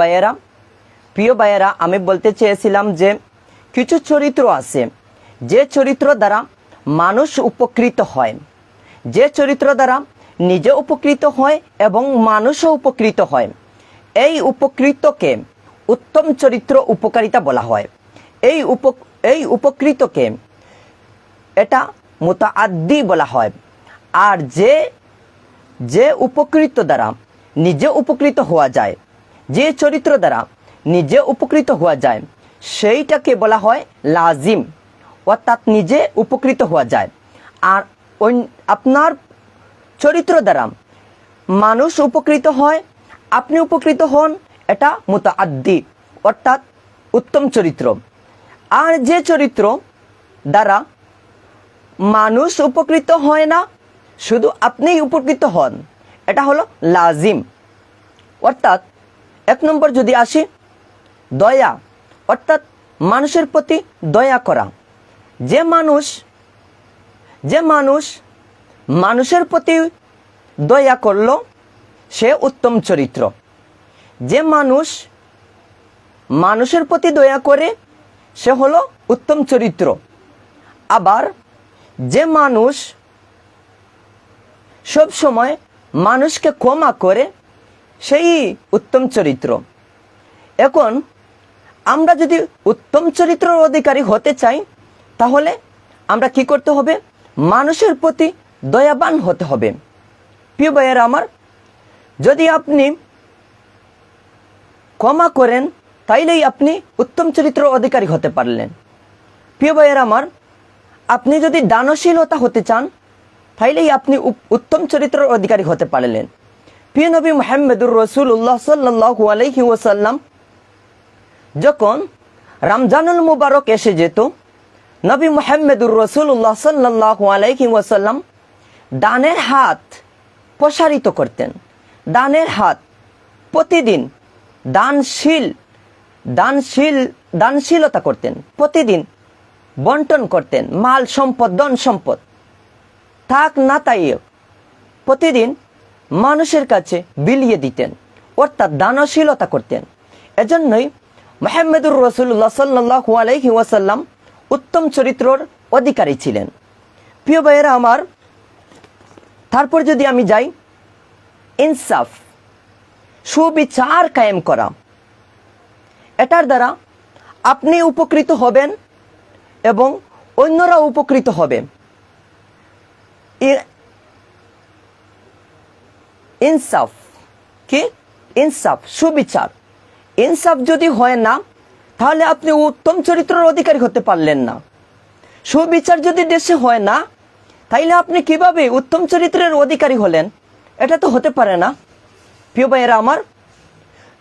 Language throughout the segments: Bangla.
ভাইয়েরা, প্রিয় ভাইয়েরা, আমি বলতে চেয়েছিলাম যে কিছু চরিত্র আছে, যে চরিত্র দ্বারা মানুষ উপকৃত হয়, যে চরিত্র দ্বারা নিজে উপকৃত হয় এবং মানুষও উপকৃত হয়। এই উপকৃতকে উত্তম চরিত্র উপকারিতা বলা হয়। এই উপ, এই উপকৃতকে এটা মোতাআদ্দি বলা হয়। আর যে যে উপকৃত দ্বারা নিজে উপকৃত হওয়া যায় যে চরিত্র দ্বারা নিজে উপকৃত হওয়া যায়, সেইটাকে বলা হয় লাজিম, অর্থাৎ নিজে উপকৃত হওয়া যায়। আর আপনার চরিত্র দ্বারা মানুষ উপকৃত হয়, আপনি উপকৃত হন, এটা মোতাআদ্দি, অর্থাৎ উত্তম চরিত্র। আর যে চরিত্র দ্বারা মানুষ উপকৃত হয় না, শুধু আপনিই উপকৃত হন, এটা হলো লাজিম, অর্থাৎ এক নম্বর যদি আসি, দয়া, অর্থাৎ মানুষের প্রতি দয়া করা। যে মানুষ যে মানুষ মানুষের প্রতি দয়া করল, সে উত্তম চরিত্র। যে মানুষ মানুষের প্রতি দয়া করে, সে হলো উত্তম চরিত্র। আবার যে মানুষ সব সময় মানুষকে ক্ষমা করে সেই উত্তম চরিত্র। এখন আমরা যদি উত্তম চরিত্রের অধিকারী হতে চাই, তাহলে আমরা কি করতে হবে? মানুষের প্রতি দয়াবান হতে হবে। প্রিয় ভাইয়ের আমার, যদি আপনি ক্ষমা করেন, তাইলেই আপনি উত্তম চরিত্র অধিকারী হতে পারলেন। প্রিয় ভাইয়ের আমার, আপনি যদি দানশীলতা হতে চান, তাইলেই আপনি উত্তম চরিত্রের অধিকারী হতে পারলেন। প্রিয় নবী মোহাম্মদুর রসুল্লাহ সাল্লাহু আলহি ওসাল্লাম যখন রমজানুল মুবারক এসে যেত, নবী মোহাম্মদুর রসুল্লাহ সাল্লাহু আলহি ওসাল্লাম দানের হাত প্রসারিত করতেন। দানের হাত প্রতিদিন দানশীল দানশীল, দানশীলতা করতেন। প্রতিদিন বন্টন করতেন, মাল সম্পদ, ধন সম্পদ। থাক না তাই প্রতিদিন মানুষের কাছে বিলিয়ে দিতেন, অর্থাৎ দানশীলতা করতেন। এজন্যই মোহাম্মদুর রসুল্লাহ সাল্লাহ আলাইহি ওয়াসাল্লাম উত্তম চরিত্রর অধিকারী ছিলেন। প্রিয় ভাইয়েরা আমার, তারপর যদি আমি যাই, ইনসাফ, সুবিচার কায়েম করা। এটার দ্বারা আপনি উপকৃত হবেন এবং অন্যরা উপকৃত হবে। ইনসাফ। কি? ইনসাফ, সুবিচার। ইনসাফ যদি হয় না, তাহলে আপনি উত্তম চরিত্রের অধিকারী হতে পারলেন না। সুবিচার যদি দেশে হয় না, তাইলে আপনি কীভাবে উত্তম চরিত্রের অধিকারী হলেন? এটা তো হতে পারে না। প্রিয় ভাইয়েরা আমার,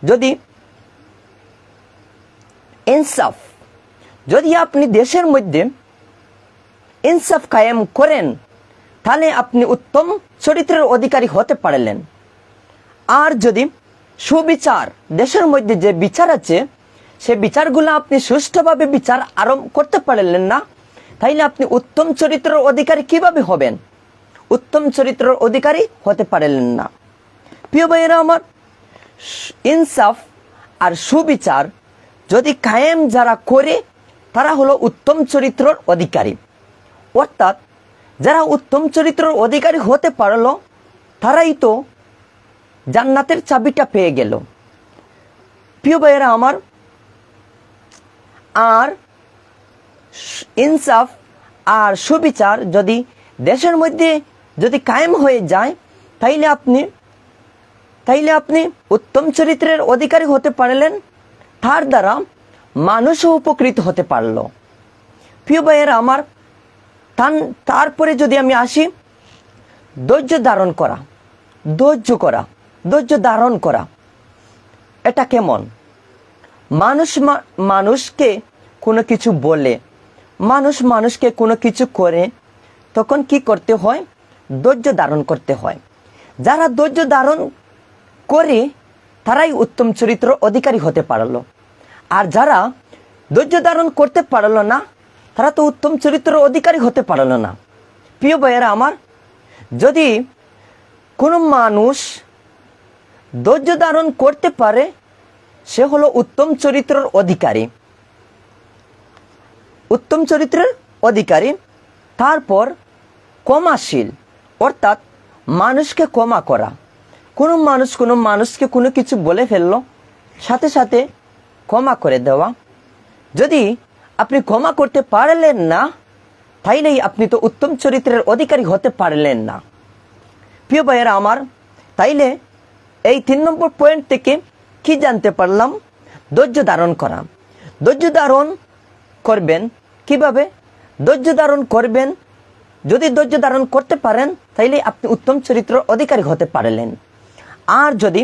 যদি ইনসাফ, যদি আপনি দেশের মধ্যে ইনসাফ কায়েম করেন তাহলে আপনি উত্তম চরিত্রের অধিকারী হতে পারলেন। আর যদি সুবিচার, দেশের মধ্যে যে বিচার আছে, সে বিচারগুলো আপনি সুষ্ঠুভাবে বিচার আরম্ভ করতে পারলেন না, তাইলে আপনি উত্তম চরিত্রের অধিকারী কীভাবে হবেন? উত্তম চরিত্রের অধিকারী হতে পারলেন না। প্রিয় ভাইয়েরা আমার, ইনসাফ আর সুবিচার যদি কায়েম যারা করে, তারা হলো উত্তম চরিত্রের অধিকারী। অর্থাৎ যারা উত্তম চরিত্রের অধিকারী হতে পারল, তারাই তো জান্নাতের চাবিটা পেয়ে গেল। প্রিয় ভাইয়েরা আমার, আর ইনসাফ আর সুবিচার যদি দেশের মধ্যে যদি কায়েম হয়ে যায়, তাইলে আপনি তাইলে আপনি উত্তম চরিত্রের অধিকারী হতে পারলেন, তার দ্বারা মানুষও উপকৃত হতে পারল। প্রিয় ভাইয়েরা আমার তারপরে যদি আমি আসি, ধৈর্য ধারণ করা, ধৈর্য করা, ধৈর্য ধারণ করা, এটা কেমন? মানুষ মানুষকে কোনো কিছু বলে, মানুষ মানুষকে কোনো কিছু করে, তখন কি করতে হয়? ধৈর্য ধারণ করতে হয়। যারা ধৈর্য ধারণ করে, তারাই উত্তম চরিত্র অধিকারী হতে পারল। আর যারা ধৈর্য ধারণ করতে পারল না তারা তো উত্তম চরিত্র অধিকারী হতে পারল না। প্রিয় ভাইয়েরা আমার, যদি কোনো মানুষ ধৈর্য ধারণ করতে পারে, সে হলো উত্তম চরিত্রের অধিকারী। উত্তম চরিত্রের অধিকারী, তারপর ক্ষমাশীল, অর্থাৎ মানুষকে ক্ষমা করা। কোনো মানুষ কোনো মানুষকে কোনো কিছু বলে ফেলল, সাথে সাথে ক্ষমা করে দেওয়া। যদি আপনি ক্ষমা করতে পারলেন না, তাইলেই আপনি তো উত্তম চরিত্রের অধিকারী হতে পারলেন না। প্রিয় ভাইয়েরা আমার, তাইলে এই তিন নম্বর পয়েন্ট থেকে কি জানতে পারলাম? ধৈর্য ধারণ করা। ধৈর্য ধারণ করবেন কীভাবে? ধৈর্য ধারণ করবেন, যদি ধৈর্য ধারণ করতে পারেন, তাইলে আপনি উত্তম চরিত্র অধিকারী হতে পারলেন। আর যদি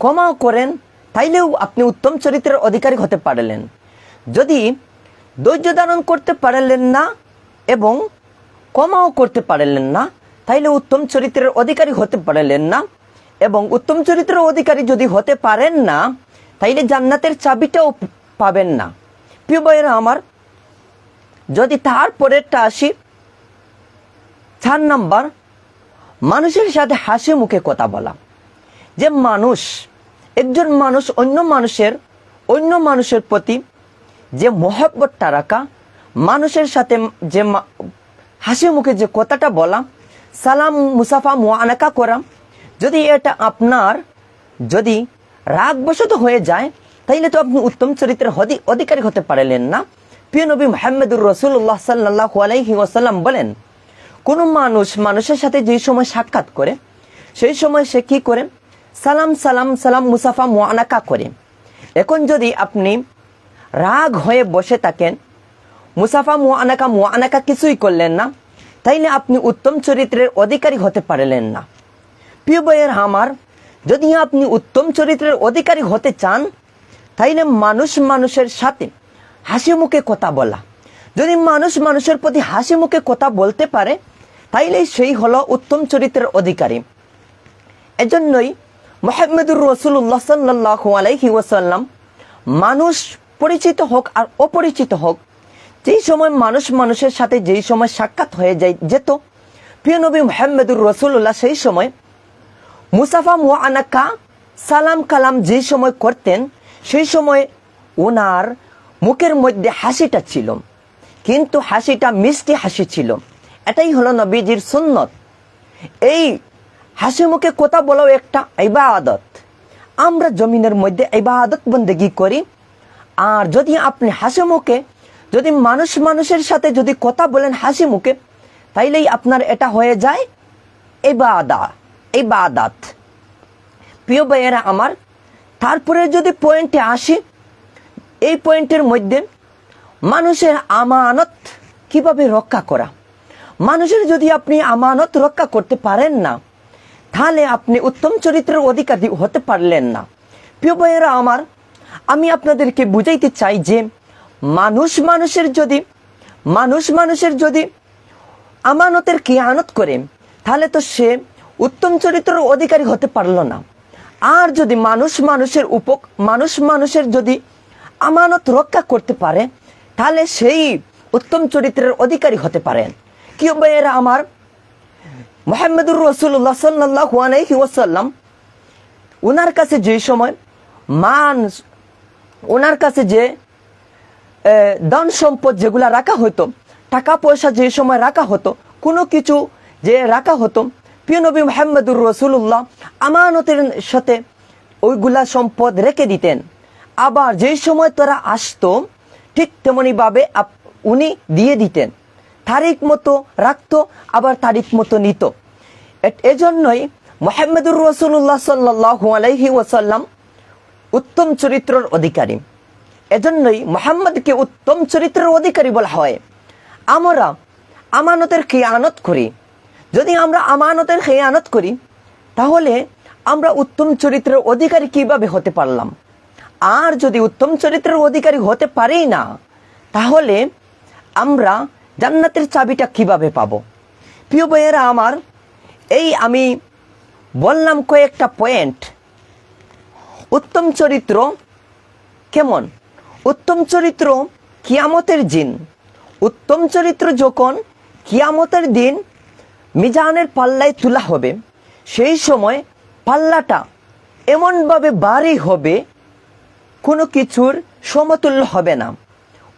ক্ষমাও করেন, তাইলেও আপনি উত্তম চরিত্রের অধিকারী হতে পারলেন। যদি ধৈর্য ধারণ করতে পারলেন না এবং ক্ষমাও করতে পারলেন না, তাইলে উত্তম চরিত্রের অধিকারী হতে পারলেন না এবং উত্তম চরিত্রের অধিকারী যদি হতে পারেন না, তাইলে জান্নাতের চাবিটাও পাবেন না। প্রিয় ভাইয়েরা আমার, যদি তারপরেরটা আসি, চার নাম্বার, মানুষের সাথে হাসি মুখে কথা বলা। যে মানুষ, একজন মানুষ অন্য মানুষের অন্য মানুষের প্রতি যে মহব্বতটা রাখা, মানুষের সাথে যে হাসি মুখে যে কথাটা বলা, সালাম মুসাফা মোয়ানাকা করা, যদি এটা আপনার, যদি রাগবশত হয়ে যায়, তাইলে তো আপনি উত্তম চরিত্রের অধিকারী হতে পারলেন না। প্রিয় নবী মোহাম্মদুর রসুল্লাহ সাল্লাহ আলাইহি ওয়াসাল্লাম বলেন, কোনো মানুষ মানুষের সাথে যে সময় সাক্ষাৎ করে, সেই সময় সে কি করে? সালাম সালাম সালাম মুসাফা মোয়ানাকা করে। এখন যদি আপনি রাগ হয়ে বসে থাকেন। মুসাফা মোয়ানাকা মোয়ানাকা কিছুই করলেন না। তাইলে আপনি উত্তম চরিত্রের অধিকারী হতে পারলেন না। প্রিয় বইয়ের আমার, যদি আপনি উত্তম চরিত্রের অধিকারী হতে চান, তাইলে মানুষ মানুষের সাথে হাসি মুখে কথা বলা। যদি মানুষ মানুষের প্রতি হাসি মুখে কথা বলতে পারে, তাইলে সেই হলো উত্তম চরিত্রের অধিকারী। এজন্যই মোহাম্মদুর রসুল্লাহ সাল্লাহ আলাইহি ওয়াসাল্লাম মানুষ পরিচিত হোক আর অপরিচিত হোক, যেই সময় মানুষ মানুষের সাথে যেই সময় সাক্ষাৎ হয়ে যায় যেত, প্রিয় নবী মোহাম্মদুর রসুল্লাহ সেই সময় মুসাফা মুআনাকা সালাম কালাম যেই সময় করতেন, সেই সময় ওনার মুখের মধ্যে হাসিটা ছিল। কিন্তু হাসিটা মিষ্টি হাসি ছিল। এটাই হলো নবীজির সুন্নত। এই হাসি মুখে কথা বলাও একটা ইবাদত। আমরা জমিনের মধ্যে ইবাদত বন্দেগি করি আর যদি আপনি হাসি মুখে, যদি মানুষ মানুষের সাথে যদি কথা বলেন হাসি মুখে, তাইলেই আপনার এটা হয়ে যায় ইবাদা, ইবাদাত। প্রিয় ভাইয়েরা আমার, তারপরে যদি পয়েন্টে আসি, এই পয়েন্টের মধ্যে মানুষের আমানত কীভাবে রক্ষা করা? মানুষের যদি আপনি আমানত রক্ষা করতে পারেন না, তাহলে আপনি উত্তম চরিত্রের অধিকারী হতে পারলেন না। প্রিয় ভাইয়েরা আমার আমি আপনাদেরকে বুঝাইতে চাই যে মানুষ মানুষের যদি, মানুষ মানুষের যদি আমানতের খেয়ানত করে, তাহলে তো সে উত্তম চরিত্রের অধিকারী হতে পারল না। আর যদি মানুষ মানুষের উপ মানুষ মানুষের যদি আমানত রক্ষা করতে পারে, তাহলে সেই উত্তম চরিত্রের অধিকারী হতে পারেন কি এরা আমার? মোহাম্মদুর রসুল্লাহ সাল্লাহ ওয়াসাল্লাম ওনার কাছে যে সময় মান ওনার কাছে যে ধন সম্পদ যেগুলা রাখা হতো টাকা পয়সা যে সময় রাখা হতো, কোনো কিছু যে রাখা হতো, প্রিয় নবী মোহাম্মদুর রসুল্লাহ আমানতের সাথে ওইগুলা সম্পদ রেখে দিতেন। আবার যেই সময় তারা আসতো, ঠিক তেমনিভাবে আপ- উনি দিয়ে দিতেন। তারিখ মতো রাখতো, আবার তারিখ মতো নিত। এজন্যই মোহাম্মদুর রসুল্লাহ সাল্লাহ আলাইহি ওয়াসাল্লাম উত্তম চরিত্রের অধিকারী। এজন্যই মোহাম্মদকে উত্তম চরিত্রের অধিকারী বলা হয়। আমরা আমানতের খেয়ানত করি। যদি আমরা আমানতের খেয়ানত করি, তাহলে আমরা উত্তম চরিত্রের অধিকারী কীভাবে হতে পারলাম? আর যদি উত্তম চরিত্রের অধিকারী হতে পারি না, তাহলে আমরা জান্নাতের চাবিটা কীভাবে পাবো? প্রিয় বইয়েরা আমার, এই আমি বললাম কয়েকটা পয়েন্ট উত্তম চরিত্র কেমন? উত্তম চরিত্র কিয়ামতের দিন। উত্তম চরিত্র যখন কিয়ামতের দিন মিজানের পাল্লায় তোলা হবে, সেই সময় পাল্লাটা এমনভাবে ভারী হবে, কোনো কিছুর সমতুল্য হবে না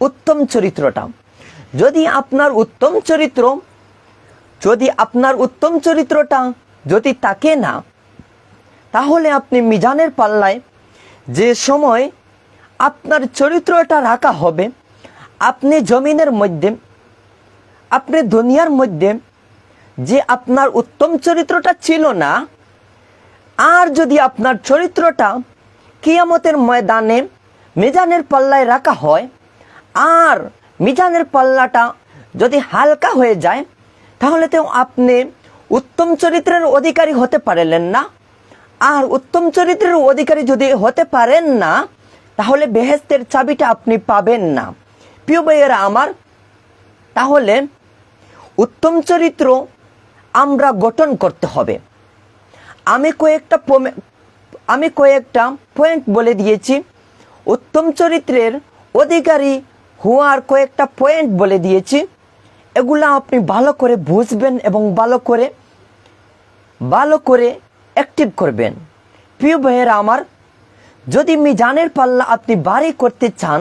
উত্তম চরিত্রটা। যদি আপনার উত্তম চরিত্র, যদি আপনার উত্তম চরিত্রটা যদি তাকে না তাহলে আপনি মিজানের পাল্লায় যে সময় আপনার চরিত্রটা রাখা হবে, আপনি জমিনের মধ্যে, আপনি দুনিয়ার মধ্যে যে আপনার উত্তম চরিত্রটা ছিল না, আর যদি আপনার চরিত্রটা কিয়ামতের ময়দানে মিজানের পাল্লায় রাখা হয়, আর মিজানের পাল্লাটা যদি হালকা হয়ে যায়, তাহলে তো আপনি উত্তম চরিত্রের অধিকারী হতে পারলেন না। আর উত্তম চরিত্রের অধিকারী যদি হতে পারেন না, তাহলে বেহেস্তের চাবিটা আপনি পাবেন না। প্রিয় ভাইয়েরা আমার, তাহলে উত্তম চরিত্র আমরা গঠন করতে হবে। আমি কয়েকটা আমি কয়েকটা পয়েন্ট বলে দিয়েছি। উত্তম চরিত্রের অধিকারী হওয়ার কয়েকটা পয়েন্ট বলে দিয়েছি। এগুলা আপনি ভালো করে বুঝবেন এবং ভালো করে ভালো করে অ্যাক্টিভ করবেন। প্রিয় ভাইয়েরা আমার, যদি মিজানের পাল্লা আপনি বাড়ি করতে চান,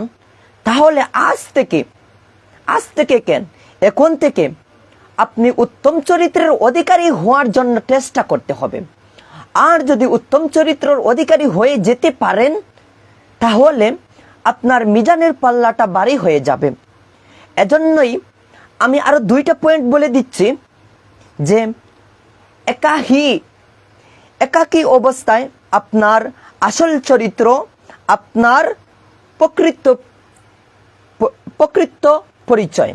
তাহলে আজ থেকে আজ থেকে কেন? এখন থেকে আপনি উত্তম চরিত্রের অধিকারী হওয়ার জন্য চেষ্টা করতে হবে। আর যদি উত্তম চরিত্রের অধিকারী হয়ে যেতে পারেন, তাহলে আপনার মিজানের পাল্লাটা বাড়ি হয়ে যাবে। এজন্যই আমি আরও দুইটা পয়েন্ট বলে দিচ্ছি যে, একাহী একাকী অবস্থায় আপনার আসল চরিত্র, আপনার প্রকৃত প্রকৃত পরিচয়।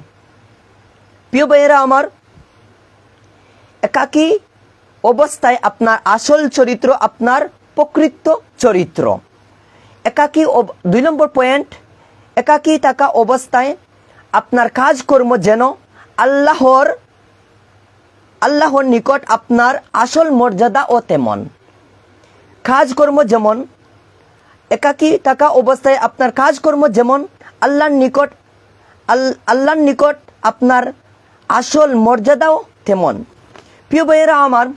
প্রিয় ভাইয়েরা আমার, একাকী অবস্থায় আপনার আসল চরিত্র, আপনার প্রকৃত চরিত্র। একাকী দুই নম্বর পয়েন্ট, একাকী থাকা অবস্থায় আপনার কাজকর্ম যেন আল্লাহর আল্লাহর নিকট আপনার আসল মর্যাদা ও তেমন। কাজকর্ম যেমন, একাকী থাকা অবস্থায় আপনার কাজকর্ম যেমন, আল্লাহর নিকট আল- আল্লাহর নিকট আপনার আসল মর্যাদাও তেমন। প্রিয় ভাইয়েরা আমার,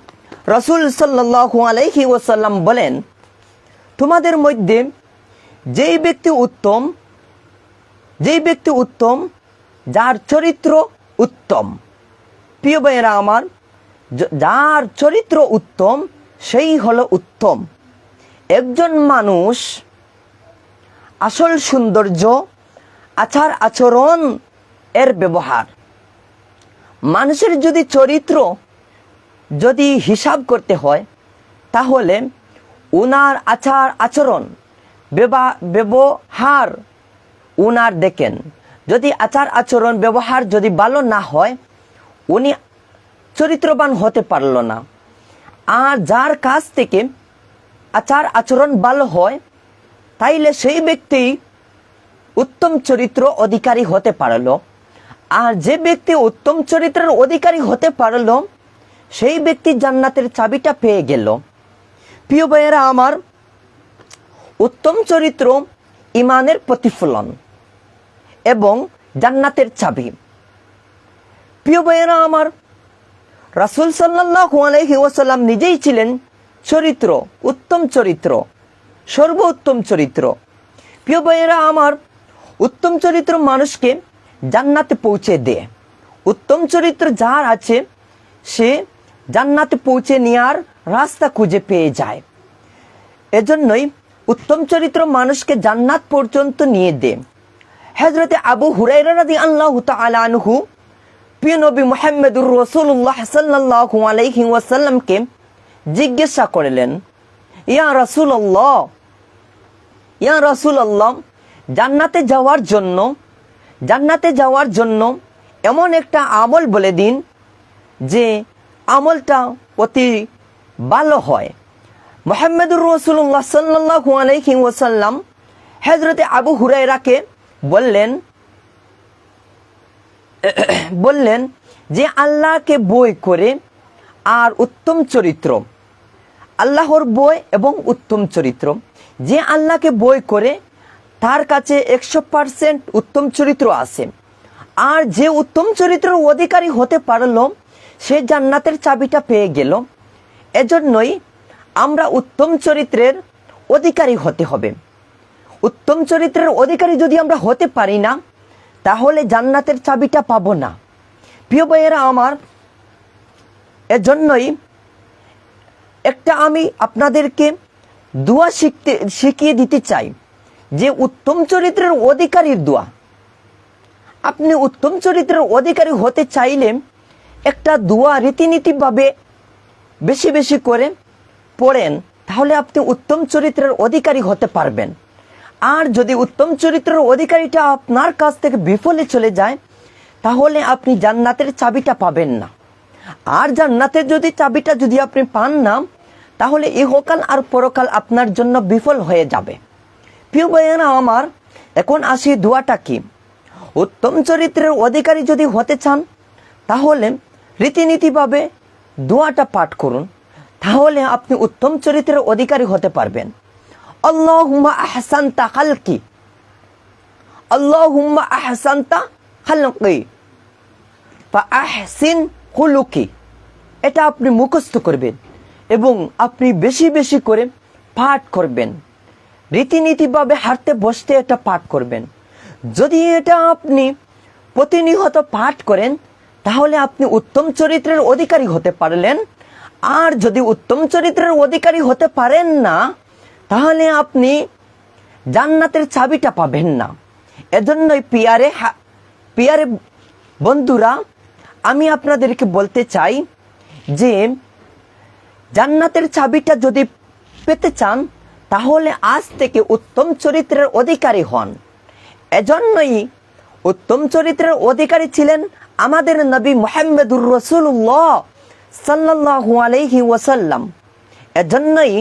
রসুল সাল্লাহু আলাইহি ওসাল্লাম বলেন, তোমাদের মধ্যে যেই ব্যক্তি উত্তম যেই ব্যক্তি উত্তম, যার চরিত্র উত্তম প্রিয় ভাইয়েরা আমার যার চরিত্র উত্তম, সেই হলো উত্তম। একজন মানুষ আসল সৌন্দর্য, আচার আচরণ এর ব্যবহার। মানুষের যদি চরিত্র যদি হিসাব করতে হয়, তাহলে উনার আচার আচরণ, ব্যবা- ব্যবহার উনার দেখেন। যদি আচার আচরণ, ব্যবহার যদি ভালো না হয় উনি চরিত্রবান হতে পারল না। আর যার কাছ থেকে আচার আচরণ ভালো হয়, তাইলে সেই ব্যক্তি উত্তম চরিত্র অধিকারী হতে পারল। আর যে ব্যক্তি উত্তম চরিত্রের অধিকারী হতে পারল, সেই ব্যক্তি জান্নাতের চাবিটা পেয়ে গেল। প্রিয় ভাইয়েরা, আমার উত্তম চরিত্র ইমানের প্রতিফলন এবং জান্নাতের চাবি। প্রিয় ভাইয়েরা আমার, রাসুল সাল্লাহ আলহি ওসাল্লাম নিজেই ছিলেন চরিত্র, উত্তম চরিত্র, সর্বোত্তম চরিত্র। প্রিয় ভাইয়েরা আমার, উত্তম চরিত্র মানুষকে জান্নাতে পৌঁছে দেয় উত্তম চরিত্র যার আছে, সে জান্নাতে পৌঁছে নেওয়ার রাস্তা খুঁজে পেয়ে যায়। এজন্যই উত্তম চরিত্র মানুষকে জান্নাত পর্যন্ত নিয়ে দেয় হজরতে আবু হুরাইরা রাদি আল্লাহ আনহু প্রিয় নবী মোহাম্মদুর রসুল্লাহ সাল্লাহু আলাইহি ওয়াসাল্লামকে জিজ্ঞাসা করলেন, ইয়া রাসূলুল্লাহ ইয়া রাসূলুল্লাহ, জান্নাতে যাওয়ার জন্য, জান্নাতে যাওয়ার জন্য এমন একটা আমল বলে দিন যে আমলটা অতি ভালো হয়। মোহাম্মদুর রসুল্লাহ সাল্লাহু আলাইহি ওয়াসাল্লাম হজরতে আবু হুরাইরাকে বললেন বললেন যে আল্লাহকে বই করে আর উত্তম চরিত্র, আল্লাহর বই এবং উত্তম চরিত্র, যে আল্লাহকে বই করে তার কাছে একশো পার্সেন্ট উত্তম চরিত্র আছে। আর যে উত্তম চরিত্রের অধিকারী হতে পারল, সে জান্নাতের চাবিটা পেয়ে গেল। এজন্যই আমরা উত্তম চরিত্রের অধিকারী হতে হবে। উত্তম চরিত্রের অধিকারী যদি আমরা হতে পারি না তাহলে জান্নাতের চাবিটা পাবো না। প্রিয় ভাইয়েরা আমার, এজন্যই একটা আমি আপনাদেরকে দোয়া শিখতে, শিখিয়ে দিতে চাই যে উত্তম চরিত্রের অধিকারীর দোয়া। আপনি উত্তম চরিত্রের অধিকারী হতে চাইলে একটা দোয়া রীতিনীতিভাবে বেশি বেশি করে পড়েন, তাহলে আপনি উত্তম চরিত্রের অধিকারী হতে পারবেন। আর যদি উত্তম চরিত্রের অধিকারীটা আপনার কাছ থেকে বিফলে চলে যায়, তাহলে আপনি জান্নাতের চাবিটা পাবেন না। আর জান্নাতের যদি চাবিটা যদি আপনি পান না, তাহলে ইহকাল আর পরকাল আপনার জন্য বিফল হয়ে যাবে। প্রিয় ভাইয়েরা আমার, এখন আসি দোয়াটা কি? উত্তম চরিত্রের অধিকারী যদি হতে চান, তাহলে রীতিনীতিভাবে দোয়াটা পাঠ করুন। তাহলে আপনি উত্তম চরিত্রের অধিকারী হতে পারবেন। আল্লাহুম্মা আহসানতা খালকি আল্লাহুম্মা আহসানতা খালকি বা আহসিন হুলুকি এটা আপনি মুখস্থ করবেন এবং আপনি বেশি বেশি করে পাঠ করবেন। রীতিনীতিভাবে হাঁটতে বসতে এটা পাঠ করবেন। যদি এটা আপনি প্রতিনিয়ত পাঠ করেন, তাহলে আপনি উত্তম চরিত্রের অধিকারী হতে পারলেন। আর যদি উত্তম চরিত্রের অধিকারী হতে পারেন না তাহলে আপনি জান্নাতের চাবিটা পাবেন না। এজন্যই পিয়ারে পিয়ারে বন্ধুরা, আমি আপনাদেরকে বলতে চাই যে, জান্নাতের চাবিটা যদি পেতে চান, তাহলে আজ থেকে উত্তম চরিত্রের অধিকারী হন। এজন্যই উত্তম চরিত্রের অধিকারী ছিলেন আমাদের নবী মোহাম্মদুর রসুল্লাহ সাল্লাহু আলহি ওয়াসাল্লাম। এজন্যই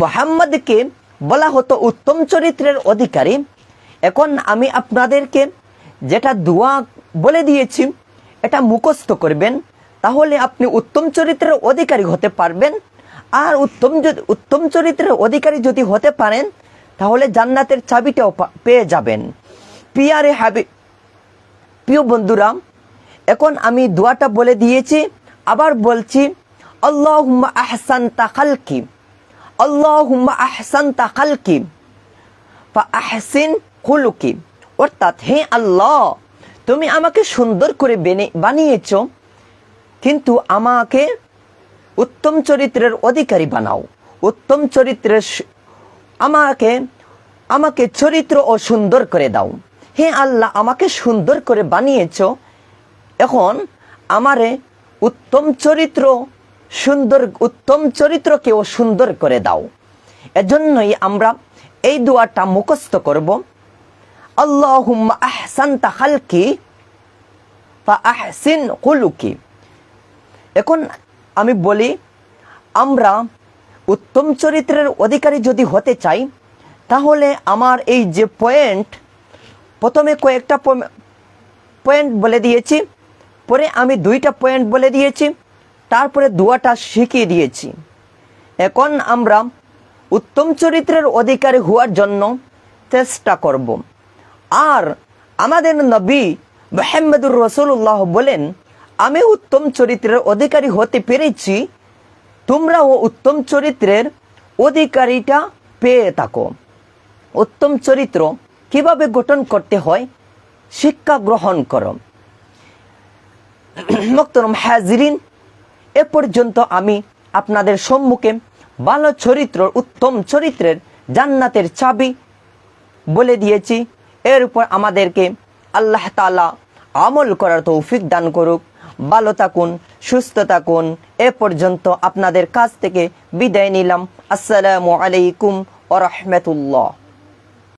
মোহাম্মদকে বলা হতো উত্তম চরিত্রের অধিকারী। এখন আমি আপনাদেরকে যেটা দোয়া বলে দিয়েছি, এটা মুখস্থ করবেন, তাহলে আপনি উত্তম চরিত্রের অধিকারী হতে পারবেন। আর উত্তম যদি উত্তম চরিত্রের অধিকারী যদি হতে পারেন, তাহলে জান্নাতের চাবিটাও পেয়ে যাবেন। পিয়ারে হাবি, প্রিয় বন্ধুরা, এখন আমি দোয়াটা বলে দিয়েছি, আবার বলছি, আল্লাহুম্মা আহসান খালকি। আল্লাহুম্মা আহসানতা খালকি ফা আহসিন খুলুকি অর্থাৎ হে আল্লাহ, তুমি আমাকে সুন্দর করে বেনে- বানিয়েছো, কিন্তু আমাকে উত্তম চরিত্রের অধিকারী বানাও। উত্তম চরিত্রের আমাকে আমাকে চরিত্র ও সুন্দর করে দাও। হে আল্লাহ, আমাকে সুন্দর করে বানিয়েছ। এখন আমারে উত্তম চরিত্র সুন্দর উত্তম চরিত্রকেও সুন্দর করে দাও। এজন্যই আমরা এই দোয়াটা মুখস্থ করব। ফা আহসিন এখন আমি বলি, আমরা উত্তম চরিত্রের অধিকারী যদি হতে চাই, তাহলে আমার এই যে পয়েন্ট, প্রথমে কয়েকটা পয়েন্ট বলে দিয়েছি, পরে আমি দুইটা পয়েন্ট বলে দিয়েছি। তারপরে দুয়াটা শিখিয়ে দিয়েছি। এখন আমরা উত্তম চরিত্রের অধিকারী হওয়ার জন্য চেষ্টা করব। আর আমাদের নবী মোহাম্মদুর রসুল্লাহ বলেন, আমি উত্তম চরিত্রের অধিকারী হতে পেরেছি, তোমরাও উত্তম চরিত্রের অধিকারীটা পেয়ে থাকো। উত্তম চরিত্র কীভাবে গঠন করতে হয়, শিক্ষা গ্রহণ করো। মোক্তরম হাজিরিন এ পর্যন্ত আমি আপনাদের সম্মুখে ভালো চরিত্র, উত্তম চরিত্রের জান্নাতের চাবি বলে দিয়েছি। এর উপর আমাদেরকে আল্লাহ তালা আমল করার তৌফিক দান করুক। ভালো থাকুন, সুস্থ থাকুন। এ পর্যন্ত আপনাদের কাছ থেকে বিদায় নিলাম। আসসালামু আলাইকুম ও রহমতুল্লাহ।